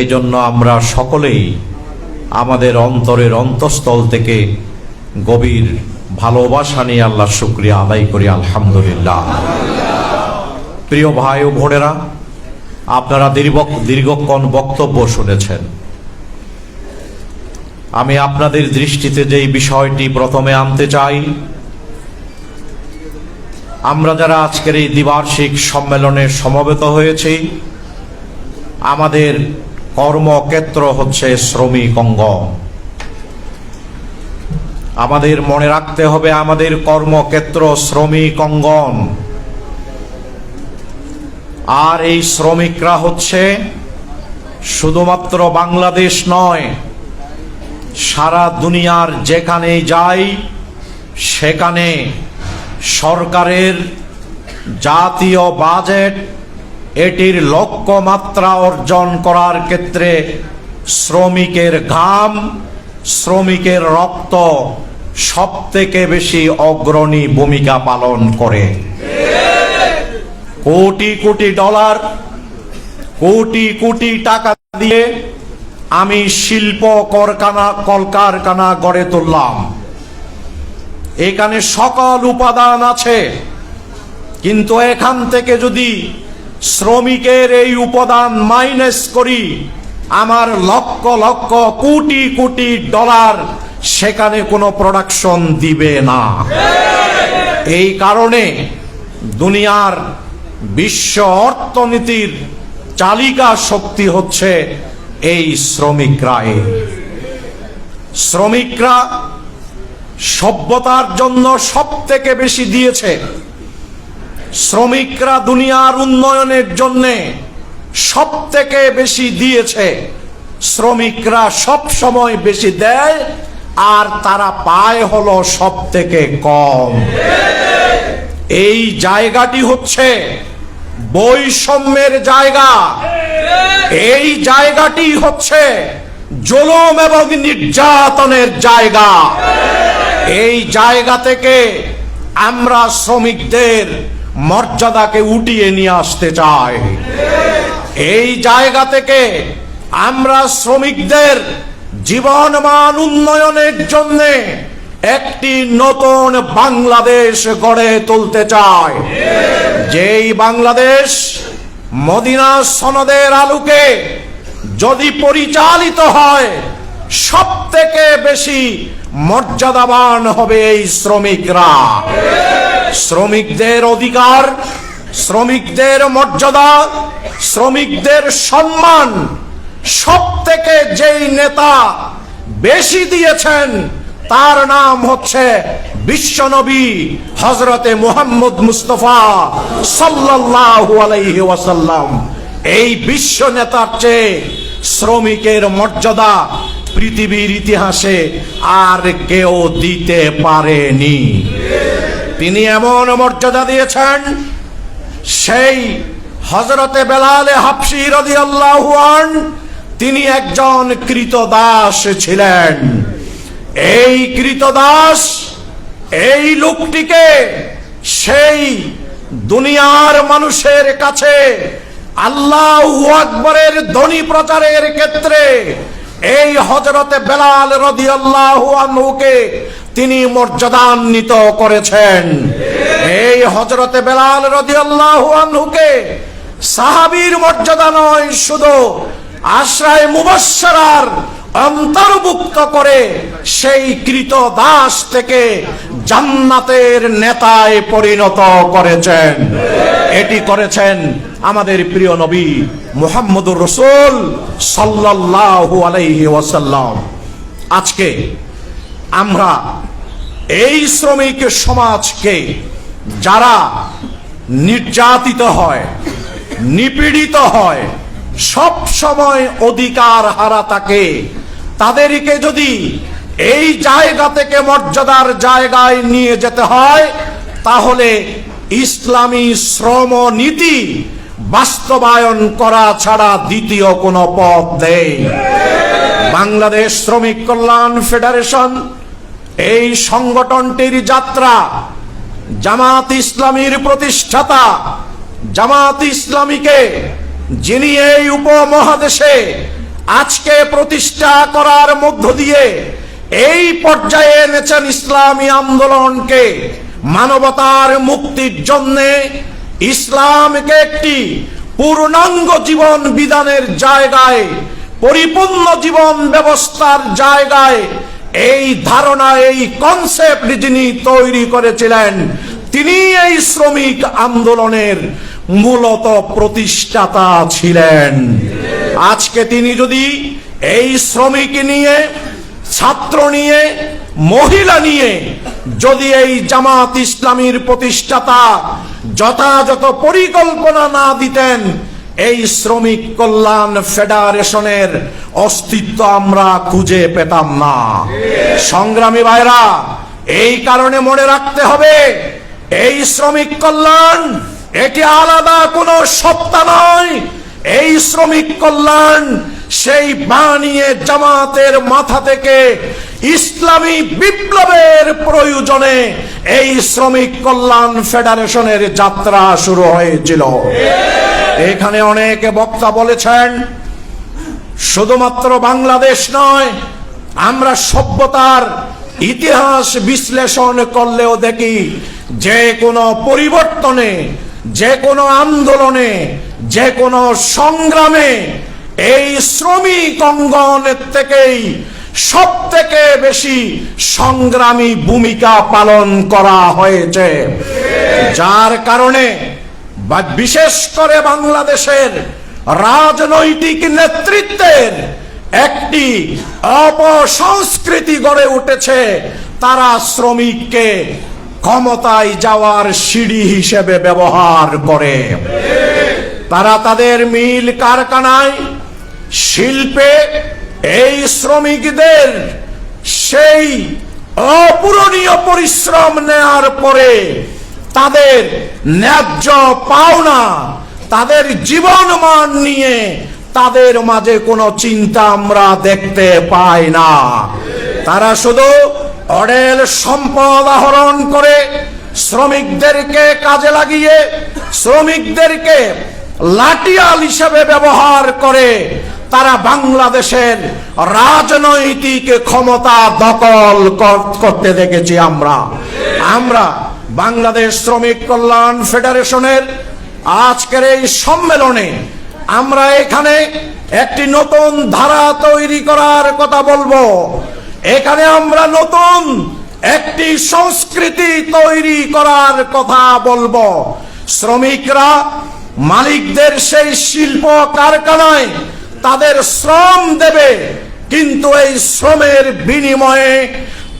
এই জন্য আমরা সকলেই আমাদের অন্তরের অন্তঃস্থল থেকে গভীর ভালোবাসা নিয়ে আল্লাহ শুক্রিয়া আদায় করি, আলহামদুলিল্লাহ। প্রিয় ভাই ও বোনেরা, আপনারা দীর্ঘ দীর্ঘক্ষণ বক্তব্য শুনেছেন। আমি আপনাদের দৃষ্টিতে যেই বিষয়টি প্রথমে আনতে চাই, আমরা যারা আজকের এই দ্বিবার্ষিক সম্মেলনে সমবেত হয়েছি, আমাদের কর্মক্ষেত্র হচ্ছে শ্রমিক অঙ্গন। আমাদের মনে রাখতে হবে আমাদের কর্মক্ষেত্র শ্রমিক অঙ্গন। আর এই শ্রমিকরা হচ্ছে শুধুমাত্র বাংলাদেশ নয়, সারা দুনিয়ার যেখানে যাই, সেখানে সরকারের জাতীয় বাজেট এটির লক্ষ্যমাত্রা অর্জন করার ক্ষেত্রে শ্রমিকের ঘাম, শ্রমিকের রক্ত সব থেকে বেশি অগ্রণী ভূমিকা পালন করে। কোটি কোটি ডলার, কোটি কোটি টাকা দিয়ে আমি শিল্প করকানা কলকারখানা গড়ে তুললাম। এখানে সকল উপাদান আছে, কিন্তু এখান থেকে যদি শ্রমিকের এই উপাদান মাইনাস করি, আমার লক্ষ লক্ষ কোটি কোটি ডলার সেখানে কোনো প্রোডাকশন দিবে না। এই কারণে দুনিয়ার বিশ্ব অর্থনীতির চালিকা শক্তি হচ্ছে এই শ্রমিকরাই শ্রমিকরা সভ্যতার জন্য সব থেকে বেশি দিয়েছে। শ্রমিকরা দুনিয়ার উন্নয়নের জন্য সব থেকে বেশি দিয়েছে। শ্রমিকরা সব সময় বেশি দেয়, আর তারা পায় হলো সব থেকে কম। এই জায়গাটি হচ্ছে বৈষম্যের জায়গা। এই জায়গাটি হচ্ছে জুলুম এবং নির্যাতনের জায়গা। এই জায়গা থেকে আমরা শ্রমিকদের মর্যাদাকে উঠিয়ে নিয়ে আসতে চাই এই জায়গা থেকে আমরা শ্রমিকদের জীবনমান উন্নয়নের জন্য একটি নতুন বাংলাদেশ গড়ে তুলতে চাই যেই বাংলাদেশ মদিনা সনদের আলোকে যদি পরিচালিত হয় সব থেকে বেশি মর্যাদাবান হবে এই শ্রমিকরা। শ্রমিকদের অধিকার, শ্রমিকদের মর্যাদা, শ্রমিকদের সম্মান সব থেকে যেই নেতা বেশি দিয়েছেন, তার নাম হচ্ছে বিশ্বনবী হজরতে মুহাম্মদ মুস্তফা সাল্লাল্লাহু আলাইহি ওয়াসাল্লাম। এই বিশ্ব নেতার চেয়ে শ্রমিকের মর্যাদা পৃথিবীর ইতিহাসে আর কেউ দিতে পারেনি। তিনি এমন মর্যাদা দিয়েছেন, সেই হজরতে বেলালে হাফসি রদি আন, তিনি একজন কৃতদাস ছিলেন। এই কৃতদাস, এই লোকটিকে সেই দুনিয়ার মানুষের কাছে আল্লাহ আকবরের ধ্বনি প্রচারের ক্ষেত্রে এই হজরতে বেলাল রদিয়াল্লাহু আনহুকে তিনি মর্যাদান্বিত করেছেন। এই হজরতে বেলাল রদিয়াল্লাহু আনহুকে সাহাবীর মর্যাদা নয়, শুধু আশ্রয় মুবাসসারার অন্তর্ভুক্ত করে সেই কৃত দাস থেকে জান্নাতের নেতায় পরিণত করেছেন। এটি করেছেন আমাদের প্রিয় নবী মুহাম্মদুর রসুল সাল্লাল্লাহু আলাইহি ওয়াসাল্লাম। আজকে আমরা এই শ্রমিক সমাজকে যারা নির্যাতিত হয়, নিপীড়িত হয়, সব সময় অধিকার হারা থাকে তাদেরকে যদি এই জায়গা থেকে মর্যাদার জায়গায় নিয়ে যেতে হয়, তাহলে ইসলামী শ্রম নীতি বাস্তবায়ন করা ছাড়া দ্বিতীয় কোনো পথ নেই। বাংলাদেশ শ্রমিক কল্যাণ ফেডারেশন এই সংগঠনটির যাত্রা জামাত ইসলামীর প্রতিষ্ঠাতা জামাত ইসলামীকে, যিনি এই উপমহাদেশে আজকে প্রতিষ্ঠা করার মধ্য দিয়ে এই পর্যায়ে এনেছেন ইসলামী আন্দোলনকে, মানবতার মুক্তির জন্যে ইসলামকে একটি পূর্ণাঙ্গ জীবন বিধানের জায়গায়, পরিপূর্ণ জীবন ব্যবস্থার জায়গায় এই ধারণা, এই কনসেপ্ট যিনি তৈরি করেছিলেন, তিনি এই শ্রমিক আন্দোলনের মূলত প্রতিষ্ঠাতা ছিলেন। আজকে তিনি যদি এই শ্রমিক নিয়ে, ছাত্র নিয়ে, মহিলা নিয়ে, যদি এই জামাত ইসলামীর প্রতিষ্ঠাতা যথাযথ পরিকল্পনা না দিতেন এই শ্রমিক কল্যাণ ফেডারেশনের অস্তিত্ব আমরা খুঁজে পেতাম না। সংগ্রামী ভাইরা, এই কারণে মনে রাখতে হবে, এই শ্রমিক কল্যাণ এটি আলাদা কোনো সত্তা নয়। এই শ্রমিক কল্যাণ সেই বানিয়ে জামাতের মাথা থেকে ইসলামী বিপ্লবের প্রয়োজনে এই শ্রমিক কল্যাণ ফেডারেশনের যাত্রা শুরু হয়েছিল। এখানে অনেকে বক্তা বলেছেন, শুধুমাত্র বাংলাদেশ নয়, আমরা সভ্যতার ইতিহাস বিশ্লেষণ করলেও দেখি যে কোনো পরিবর্তনে, যে কোনো আন্দোলনে, যে কোনো সংগ্রামে এই শ্রমিক অঙ্গনের থেকেই সব থেকে বেশি সংগ্রামী ভূমিকা পালন করা হয়েছে। যার কারণে বিশেষ করে বাংলাদেশের রাজনৈতিক নেতৃত্বের একটি অপসংস্কৃতি গড়ে উঠেছে তারা শ্রমিককে ক্ষমতায় যাওয়ার সিঁড়ি হিসেবে ব্যবহার করে। তারা তাদের মিল কারখানায়, শিল্পে এই শ্রমিকদের সেই অপূরণীয় পরিশ্রম নেয়ার পরে তাদের ন্যায্য পাওনা, তাদের জীবন মান নিয়ে তাদের মাঝে কোনো চিন্তা আমরা দেখতে পাই না। তারা শুধু অডেল সম্পদ আহরণ করে শ্রমিকদেরকে কাজে লাগিয়ে, শ্রমিকদেরকে লাঠিয়াল হিসেবে ব্যবহার করে তারা বাংলাদেশের রাজনৈতিক ক্ষমতা দখল করতে দেখেছি আমরা। আমরা বাংলাদেশ শ্রমিক কল্যাণ ফেডারেশনের আজকের এই সম্মেলনে আমরা এখানে একটি নতুন ধারা তৈরি করার কথা বলব। এখানে আমরা নতুন একটি সংস্কৃতি তৈরি করার কথা বলব। শ্রমিকরা মালিকদের সেই শিল্প কারখানায় তাদের শ্রম দেবে, কিন্তু এই শ্রমের বিনিময়ে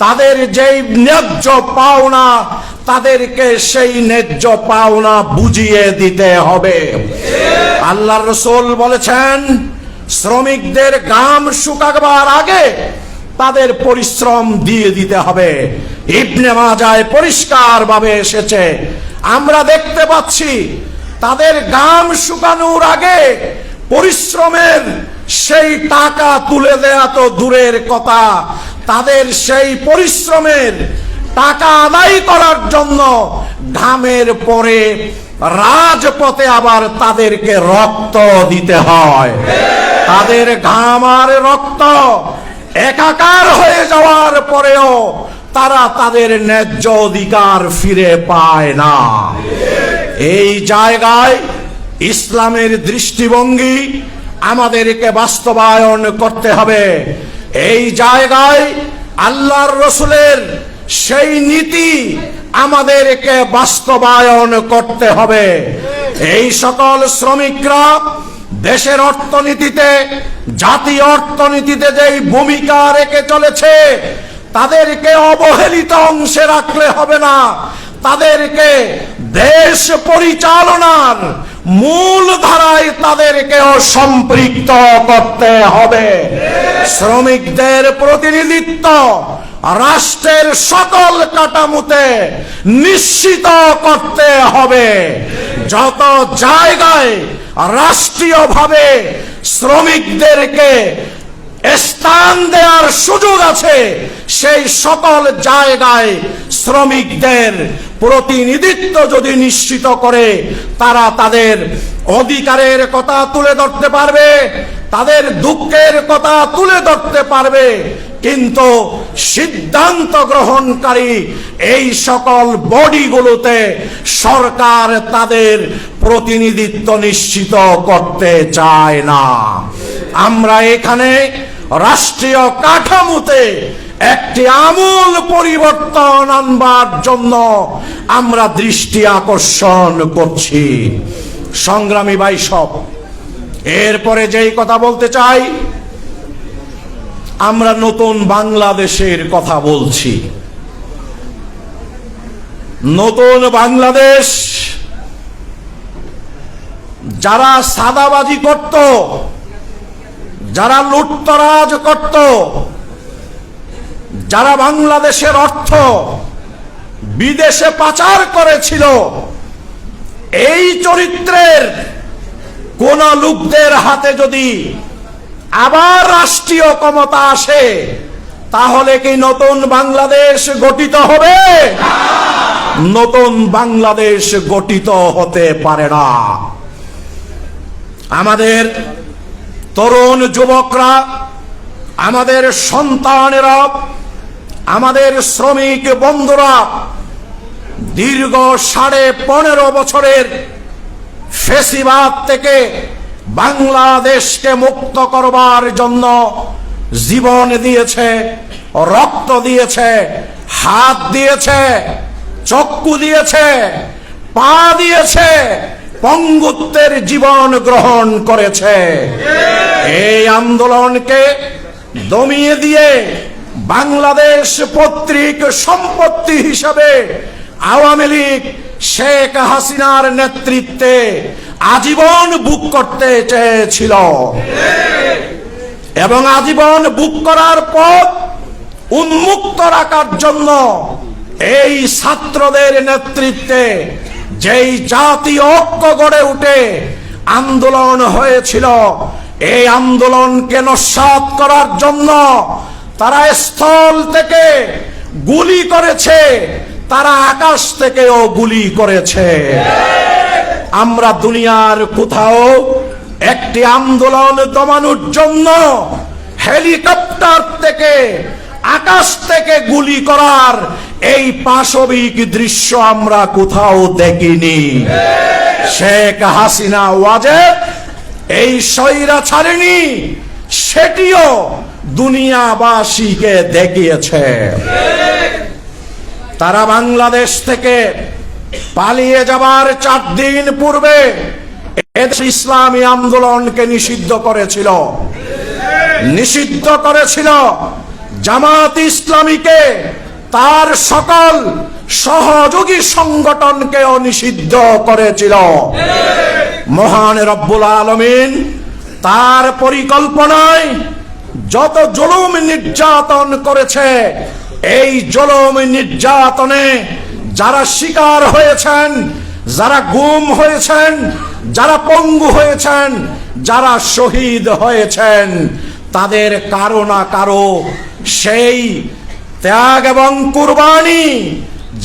তাদের যেই ন্যায্য পাওনা তাদেরকে সেই ন্যায্য পাওনা বুঝিয়ে দিতে হবে। আল্লাহ রসুল বলেছেন, শ্রমিকদের গাম শুকাবার আগে তাদের পরিশ্রম দিয়ে দিতে হবে। ইবনে মাজায় পরিষ্কার ভাবে এসেছে, আমরা দেখতে পাচ্ছি তাদের গাম শুকানোর আগে পরিশ্রমের সেই টাকা তুলে দেয়া তো দূরের কথা, তাদের সেই পরিশ্রমের টাকা আদায় করার জন্য ঘামের পরে রাজপথে আবার তাদেরকে রক্ত দিতে হয়। তাদের ঘাম আর রক্ত একাকার হয়ে যাওয়ার পরেও তারা তাদের ন্যায্য অধিকার ফিরে পায় না। এই জায়গায় ইসলামের দৃষ্টিভঙ্গি আমাদেরকে বাস্তবায়ন করতে হবে। এই জায়গায় আল্লাহর রসুলের সেই নীতি আমাদেরকে বাস্তবায়ন করতে হবে। এই সকল শ্রমিকরা দেশের অর্থনীতিতে জাতীয় অর্থনীতিতে যেই ভূমিকা রেখে চলেছে, তাদেরকে অবহেলিত অংশে রাখলে হবে না। তাদেরকে দেশ পরিচালনার মূল ধারায় তাদেরকেও সম্পৃক্ত করতে হবে। শ্রমিকদের প্রতিনিধিত্ব রাষ্ট্রের সকল কাঠামোতে নিশ্চিত করতে হবে। যত জায়গায় রাষ্ট্রীয়ভাবে শ্রমিকদেরকে স্থান দেওয়ার সুযোগ আছে, সেই সকল জায়গায় শ্রমিকদের প্রতিনিধিত্ব যদি নিশ্চিত করে, তারা তাদের অধিকারের কথা তুলে ধরতে পারবে, তাদের দুঃখের কথা তুলে ধরতে পারবে কিন্তু সিদ্ধান্ত গ্রহণকারী এই সকল বডিগুলোতে সরকার তাদের প্রতিনিধিত্ব নিশ্চিত করতে চায় না। আমরা এখানে রাষ্ট্রীয় কাঠামোতে একটি আমূল পরিবর্তন আনবার জন্য আমরা দৃষ্টি আকর্ষণ করছি। সংগ্রামী বাইসব এরপরে যেই কথা বলতে চাই আমরা নতুন বাংলাদেশের কথা বলছি। নতুন বাংলাদেশ যারা সাদাবাজি করত, যারা লুটতরাজ করত, যারা বাংলাদেশের অর্থ বিদেশে পাচার করেছিল, এই চরিত্রের কোন লোকদের হাতে যদি আবার রাষ্ট্রীয় ক্ষমতা আসে, তাহলে কি নতুন বাংলাদেশ গঠিত হবে? নতুন বাংলাদেশ গঠিত হতে পারে না। আমাদের তরুণ যুবকরা, আমাদের সন্তানেরা, আমাদের শ্রমিক বন্ধুরা, দীর্ঘ সাড়ে পনেরো বছরের ফেসিবাদ থেকে বাংলাদেশকে মুক্ত করবার জন্য জীবন দিয়েছে, রক্ত দিয়েছে, হাত দিয়েছে, চক্ষু দিয়েছে, পা দিয়েছে, পঙ্গুত্বের জীবন গ্রহণ করেছে। এই আন্দোলনকে দমিয়ে দিয়ে বাংলাদেশ পত্রিক সম্পত্তি হিসাবে আওয়ামী লীগ শেখ হাসিনার নেতৃত্বে আজীবন বুক করতে চেয়েছিল। এবং আজীবন বুক করার পর উন্মুক্ত রাখার জন্য এই ছাত্রদের নেতৃত্বে যেই জাতি ঐক্য গড়ে উঠে আন্দোলন হয়েছিল, এই আন্দোলনকে নস্বাত করার জন্য তারা স্থল থেকে গুলি করেছে, তারা আকাশ থেকেও গুলি করেছে। আমরা দুনিয়ার কোথাও একটি আন্দোলন দমানোর জন্য হেলিকপ্টার থেকে, আকাশ থেকে গুলি করার এই পাশবিক দৃশ্য আমরা কোথাও দেখিনি। শেখ হাসিনা ওয়াজেদ এই সৈরা ছাড়েনি, সেটিও দুনিয়াবাসীকে দেখিয়েছে। তারা বাংলাদেশ থেকে পালিয়ে যাবার চার দিন পূর্বে ইসলামী আন্দোলনকে নিষিদ্ধ করেছিল। নিষিদ্ধ করেছিল জামাত ইসলামীকে, তার সকল সহযোগী সংগঠনকেও নিষিদ্ধ করেছিল। মহান রব্বুল আলমিন, তার পরিকল্পনায় যত জুলুম নির্যাতন করেছে, এই জুলুম নির্যাতনে যারা শিকার হয়েছেন, যারা গুম হয়েছেন, যারা পঙ্গু হয়েছেন, যারা শহীদ হয়েছেন, তাদের কারও না কারও সেই ত্যাগ এবং কুরবানি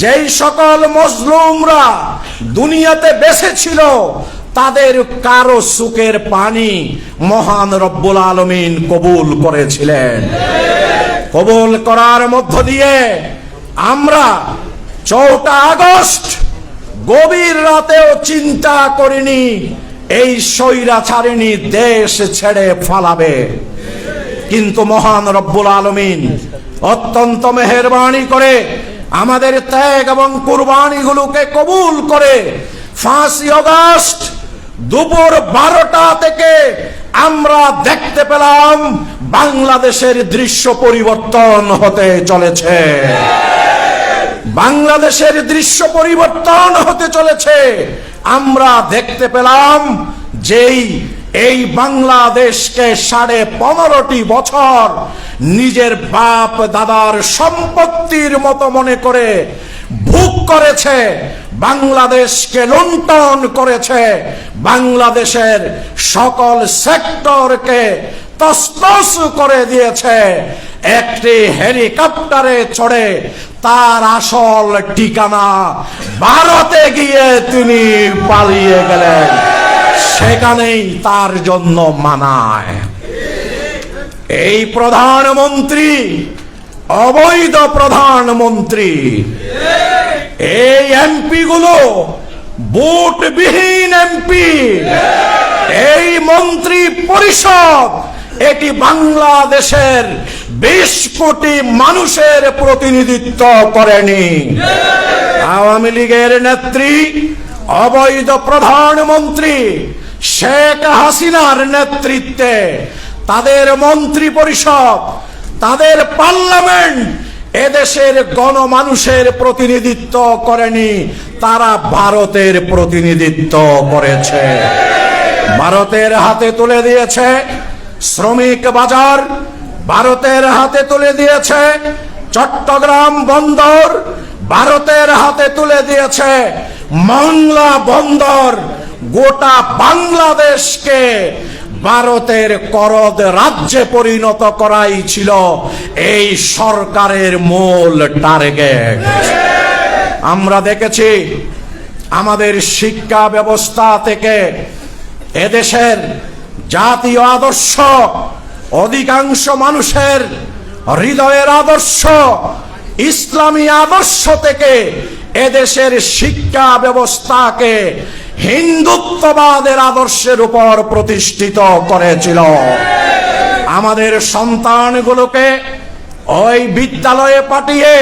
যেই সকল মজলুমরা দুনিয়াতে বেঁচে ছিল তাদের কারও সুখের পানি মহান রব্বুল আলমিন কবুল করেছিলেন। কবুল করার মধ্য দিয়ে আমরা চৌঠা আগস্ট গভীর রাতেও চিন্তা করিনি, এই সৈরা ছাড়িনি দেশ ছেড়ে ফালাবে। কিন্তু মহান রব্বুল আলমিন অত্যন্ত মেহরবানি করে আমাদের ত্যাগ এবং কুরবানিগুলোকে কবুল করে ফাঁসি অগাস্ট দুপুর বারোটা থেকে আমরা দেখতে পেলাম বাংলাদেশের দৃশ্য পরিবর্তন হতে চলেছে। বাংলাদেশের দৃশ্য পরিবর্তন হতে চলেছে। আমরা দেখতে পেলাম যেই এই বাংলাদেশকে সাড়ে পনেরোটি বছর নিজের বাপ দাদার সম্পত্তির মতো মনে করে ভোগ করেছে, বাংলাদেশকে লুণ্ঠন করেছে, বাংলাদেশের সকল সেক্টরকে তসতস করে দিয়েছে। একটি হেলিকপ্টারে চড়ে তার আসল ঠিকানা ভারতে গিয়ে তিনি পালিয়ে গেলেন। সেখানেই তার জন্য মানায়। এই প্রধানমন্ত্রী, অবৈধ প্রধানমন্ত্রী, এই এমপি গুলো ভোটবিহীন এমপি, এই মন্ত্রী পরিষদ এটি বাংলাদেশের বিশ কোটি মানুষের প্রতিনিধিত্ব করেনি। আওয়ামী লীগের নেত্রী, অবৈধ প্রধানমন্ত্রী শেখ হাসিনার নেতৃত্বে তাদের মন্ত্রী পরিষদ তাদের পার্লামেন্ট এদেশের গণমানুষের প্রতিনিধিত্ব করেনি, তারা ভারতের প্রতিনিধিত্ব করেছে। ভারতের হাতে তুলে দিয়েছে শ্রমিক বাজার ভারতের হাতে তুলে দিয়েছে চট্টগ্রাম বন্দর, ভারতের হাতে তুলে দিয়েছে মংলা বন্দর। গোটা বাংলাদেশকে ভারতের করদ রাজ্যে পরিণত করাই ছিল এই সরকারের মূল টার্গেট। আমরা দেখেছি আমাদের শিক্ষা ব্যবস্থা থেকে এদেশের জাতীয় আদর্শ, অধিকাংশ মানুষের হৃদয়ের আদর্শ, ইসলামী আদর্শ থেকে এদেশের শিক্ষা ব্যবস্থাকে হিন্দুত্ববাদের আদর্শের উপর প্রতিষ্ঠিত করেছিল। আমাদের সন্তানগুলোকে ওই বিদ্যালয়ে পাঠিয়ে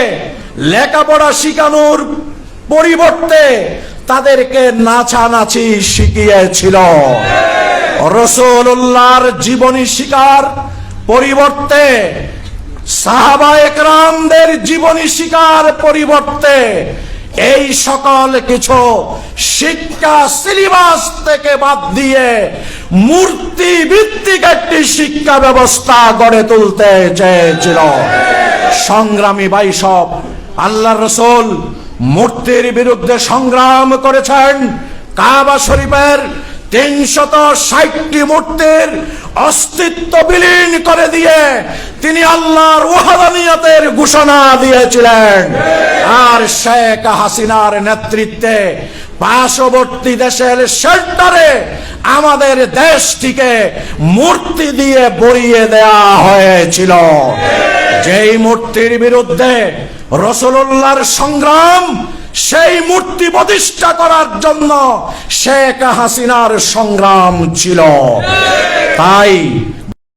লেখাপড়া শিখানোর পরিবর্তে তাদেরকে নাচানাচি শিখিয়েছিল। রসুল্লাহর জীবনী শিকার পরিবর্তে সাহাবা একরামদের জীবনী শিকার পরিবর্তে এই সকল কিছু শিক্ষা সিলেবাস থেকে বাদ দিয়ে মূর্তি ভিত্তিক একটি শিক্ষা ব্যবস্থা গড়ে তুলতে চেয়েছিল। সংগ্রামী বাইসব আল্লাহ রসুল মূর্তির বিরুদ্ধে সংগ্রাম করেছেন কাবা শরীফের তিনশত ষাটটি মূর্তির অস্তিত্ব বিলীন করে দিয়ে তিনি আল্লাহর ওয়াহাদানিয়তের ঘোষণা দিয়েছিলেন। আর শেখ হাসিনার নেতৃত্বে পার্শ্ববর্তী দেশের শেল্টারে আমাদের দেশটিকে মূর্তি দিয়ে বরিয়ে দেয়া হয়েছিল। যেই মূর্তির বিরুদ্ধে রসুল্লাহর সংগ্রাম সেই মূর্তি প্রতিষ্ঠা করার জন্য শেখ হাসিনার সংগ্রাম ছিল। তাই